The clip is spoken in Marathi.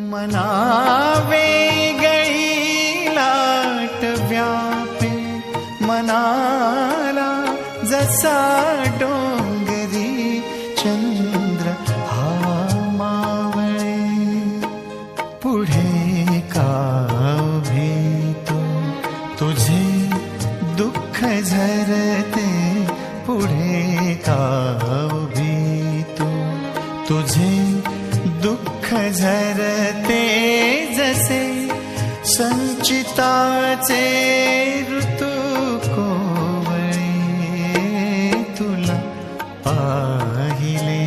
मनावे गळी लाट व्यापे मनाला जसा डोंगरी चंद्र हा मावळे. पुढे का उभी तुझे दुःख झरते. पुढे का उभी तू तुझे दुःख मुख झरते जसे संचिताचे ऋतु को तुला पाहिले।